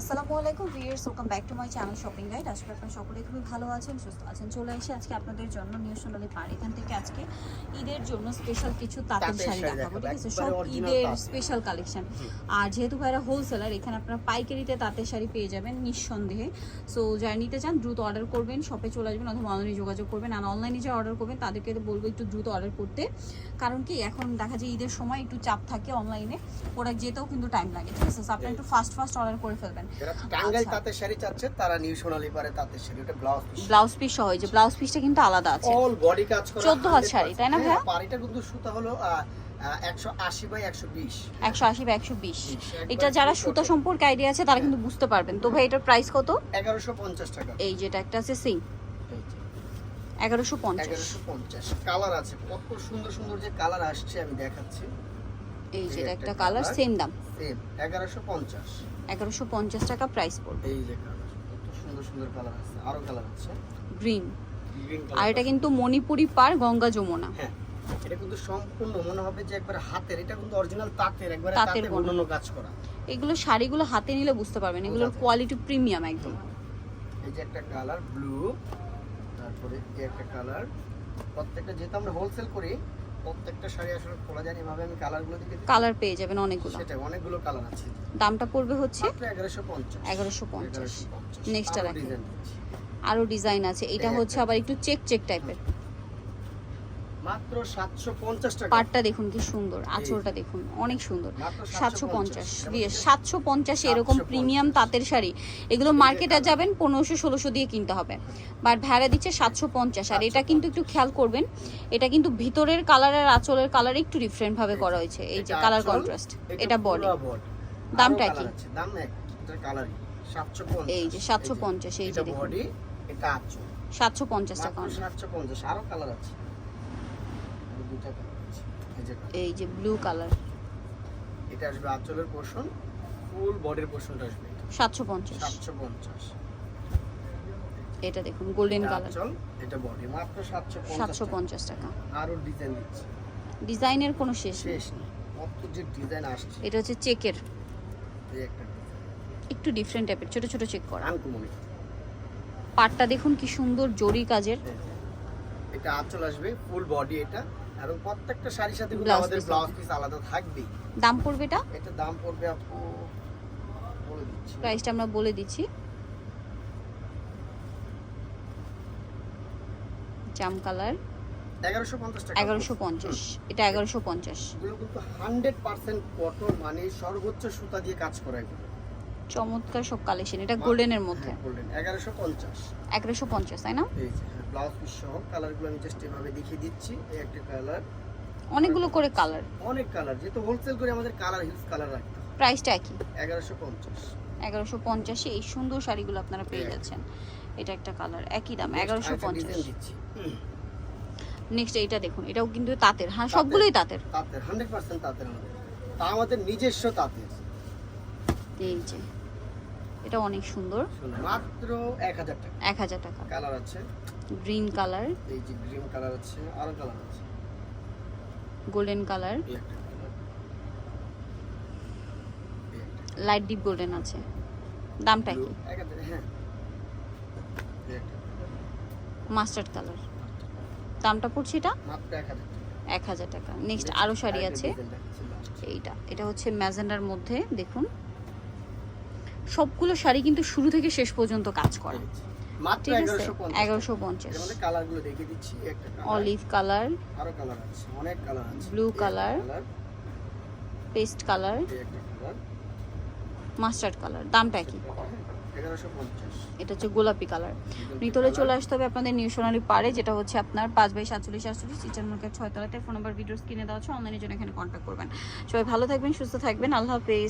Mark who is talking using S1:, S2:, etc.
S1: আসসালামু আলাইকুম viewers welcome back to my channel shopping guide আজকে আপনারা সকলে খুবই ভালো আছেন সুস্থ আছেন। চলে এসে আজকে আপনাদের জন্য নিউ সোনালি পার এখান থেকে আজকে ঈদের জন্য স্পেশাল কিছু তাঁতের শাড়ি দেখাবো ঠিক আছে? সব ঈদের স্পেশাল কালেকশন আর যেহেতু ভাইরা হোলসেলার এখানে আপনারা পাইকারিতে তাঁতের শাড়ি পেয়ে যাবেন নিঃসন্দেহে। সো যারা নিতে চান দ্রুত অর্ডার করবেন শপে চলে আসবেন অথবা অনলাইনে যোগাযোগ করবেন। আর অনলাইনে যে অর্ডার করবেন তাদেরকে তো বলব একটু দ্রুত অর্ডার করতে। কারণ কি এখন দেখা যায় ঈদের সময় একটু চাপ থাকে অনলাইনে প্রোডাক্ট যেতেও কিন্তু টাইম লাগে ঠিক আছে? So আপনারা একটু ফাস্ট ফাস্ট অর্ডার করে ফেলবেন।
S2: টাঙ্গাইল
S1: আচ্ছা।
S2: তাঁতের শাড়ি চাচ্ছে তারা নিউ সোনালি পারে তাঁতের শাড়ি ওটা ব্লাউজ পিস
S1: ব্লাউজ পিস সহ যে ব্লাউজ পিসটা কিন্তু আলাদা আছে।
S2: অল বডি কাজ করা
S1: 14 হাত শাড়ি, তাই না ভাইয়া?
S2: পাড়িটা কিন্তু সুতা হলো একশো আশি বাই একশো বিশ।
S1: একশো আশি বা একশো বিশ।
S2: একবার
S1: এটা যারা সুতা। সম্পর্কে আইডিয়া আছে তারা কিন্তু বুঝতে পারবেন। তো ভাই এটার প্রাইস কত?
S2: এগারোশো পঞ্চাশ টাকা।
S1: এই যেটা একটা আছে সিং এগারোশো পঞ্চাশ।
S2: কালার আছে। কত সুন্দর সুন্দর যে কালার আসছে আমি দেখাচ্ছি।
S1: এই
S2: একটা
S1: কালার। সেম দাম।
S2: সেম এগারোশো পঞ্চাশ।
S1: এগারোশো পঞ্চাশ টাকা প্রাইস পড়বে।
S2: এই যে কালার কত সুন্দর সুন্দর কালার আছে আরও কালার আছে।
S1: গ্রিন আর এটা কিন্তু মণিপুরি পার গঙ্গা যমুনা।
S2: হ্যাঁ এটা কিন্তু সম্পূর্ণ মনে হবে যে একবার হাতের এটা কিন্তু অরিজিনাল তাঁতের একবার
S1: তাঁতের
S2: তাঁতের অন্যান্য কাজ করা।
S1: এগুলো শাড়িগুলো হাতে নিলে বুঝতে পারবেন এগুলোর কোয়ালিটি প্রিমিয়াম একদম।
S2: এই যে একটা কালার ব্লু তারপরে এই একটা কালার প্রত্যেকটা যেহেতু আমরা হোলসেল করি প্রত্যেকটা শাড়ি আসলে খোলা যায় এভাবে আমি কালারগুলো দিকে
S1: কালার পেয়ে যাবেন অনেকগুলো।
S2: সেটা অনেকগুলো কালার আছে।
S1: দামটা পড়বে হচ্ছে
S2: মাত্র এগারোশো পঞ্চাশ।
S1: এগারোশো পঞ্চাশ। Next টা রাখি। আরও ডিজাইন আছে। এটা হচ্ছে আবার একটু চেক চেক টাইপের
S2: মাত্র সাতশো পঞ্চাশ টাকা।
S1: পাটটা দেখুন কি সুন্দর আঁচলটা দেখুন অনেক সুন্দর।
S2: মাত্র
S1: সাতশো পঞ্চাশ। দিয়ে
S2: যেমন
S1: সাতশো পঞ্চাশে এরকম
S2: 750
S1: প্রিমিয়াম তাঁতের শাড়ি। এগুলো মার্কেটে যাবেন দিয়ে কিনতে হবে। বাট ভাড়া দিচ্ছে সাতশো পঞ্চাশ। আর এটা কিন্তু একটু খেয়াল করবেন এটা কিন্তু ভিতরের কালারের আঁচলের কালার একটু ডিফারেন্ট ভাবে করা হয়েছে। এই যে কালার কন্ট্রাস্ট এটা বডি দামটা কি?
S2: দাম এক কালারই
S1: এই যে 750 এই যে
S2: বডি এটা আঁচল।
S1: সাতশো পঞ্চাশ টাকা।
S2: আরও কালার আছে। আরও দুইটা কালার আছে এই যে
S1: এই যে ব্লু কালার
S2: এটা আসবে আঁচলের পোর্শন ফুল বডির পোর্শনটা আসবে
S1: সাতশো পঞ্চাশ।
S2: সাতশো পঞ্চাশ।
S1: এটা দেখুন গোল্ডেন কালার
S2: আঁচল এটা বডি মাত্র সাতশো
S1: সাতশো
S2: পঞ্চাশ
S1: পঞ্চাশ টাকা।
S2: আরও ডিজাইন দিচ্ছে।
S1: ডিজাইনের কোনো শেষ
S2: শেষ নেই। কত যে ডিজাইন আসছে।
S1: এটা হচ্ছে চেকের।
S2: এই একটা
S1: একটু ডিফারেন্ট টাইপের ছোট ছোট চেক করা।
S2: আনকমনি
S1: পাটটা দেখুন কি সুন্দর জরি কাজের।
S2: এটা আঁচল আসবে ফুল বডি এটা। এবং প্রত্যেকটা শাড়ির সাথে কিন্তু আমাদের ব্লাউজ পিস আলাদা থাকবেই।
S1: দাম পড়বে এটা?
S2: এটা দাম পড়বে আপু বলে দিচ্ছি।
S1: প্রাইসটা আমরা বলে দিচ্ছি। জাম কালার।
S2: এগারোশো পঞ্চাশ টাকা।
S1: এগারোশো পঞ্চাশ। এটা এগারোশো পঞ্চাশ।
S2: এগুলো কিন্তু হান্ড্রেড পার্সেন্ট কটন মানে সর্বোচ্চ সুতা দিয়ে কাজ করা এগুলো।
S1: চমৎকার সব কালেকশন এটা গোল্ডেনের মধ্যে।
S2: এগারোশো পঞ্চাশ।
S1: এগারোশো পঞ্চাশ তাই না?
S2: এই ব্লাউজ পিস সহ কালারগুলো আমি জাস্ট এভাবে দেখিয়ে দিচ্ছি এই একটা কালার
S1: অনেকগুলো করে কালার
S2: অনেক কালার যেহেতু হোলসেল করে আমাদের কালার হিউজ কালার রাখতে হয়
S1: প্রাইসটা একই?
S2: এগারোশো পঞ্চাশ।
S1: এগারোশো পঞ্চাশে এই সুন্দর শাড়িগুলো আপনারা পেয়ে যাচ্ছেন। এটা একটা কালার একই দাম এগারোশো পঞ্চাশ।
S2: দিচ্ছি।
S1: নেক্সট এইটা দেখুন এটাও কিন্তু তাঁতের হ্যাঁ সবগুলোই তাঁতের।
S2: তাঁতের হান্ড্রেড পার্সেন্ট তাঁতের আমাদের। তা আমাদের নিজস্ব তাঁতের।
S1: এই যে এটা অনেক সুন্দর।
S2: মাত্র এক হাজার টাকা।
S1: এক হাজার টাকা।
S2: কালার আছে।
S1: গ্রিন কালার
S2: এই যে গ্রিন কালার আছে আরও কালার আছে।
S1: Golden colour light deep golden আছে। দামটা কি?
S2: হ্যাঁ।
S1: মাস্টার্ড কালার দামটা পড়ছে এটা?
S2: মাত্র এক হাজার টাকা।
S1: নেক্সট আরও শাড়ি আছে। এইটা। এটা হচ্ছে ম্যাজেন্ডার মধ্যে দেখুন। সবগুলো শাড়ি কিন্তু শুরু থেকে শেষ পর্যন্ত কাজ করা। ঠিক আছে?
S2: এগারোশো পঞ্চাশ।
S1: Olive colour.
S2: আরও কালার আছে আছে।
S1: Paste colour. মাস্টার্ড কালার দামটা কি এটা হচ্ছে গোলাপি কালার। নিতলে চলে আসতে হবে আপনাদের নিউ সোনালি পারে যেটা হচ্ছে আপনার পাঁচ বাই সাতচল্লিশ সাতচল্লিশ চিচার মার্কেট ছয়তলাতে। ফোন নাম্বার ভিডিও কিনে দেওয়া হচ্ছে অনলাইনের জন্য এখানে কন্ট্যাক্ট করবেন। সবাই ভালো থাকবেন সুস্থ থাকবেন। আল্লাহ হাফেজ।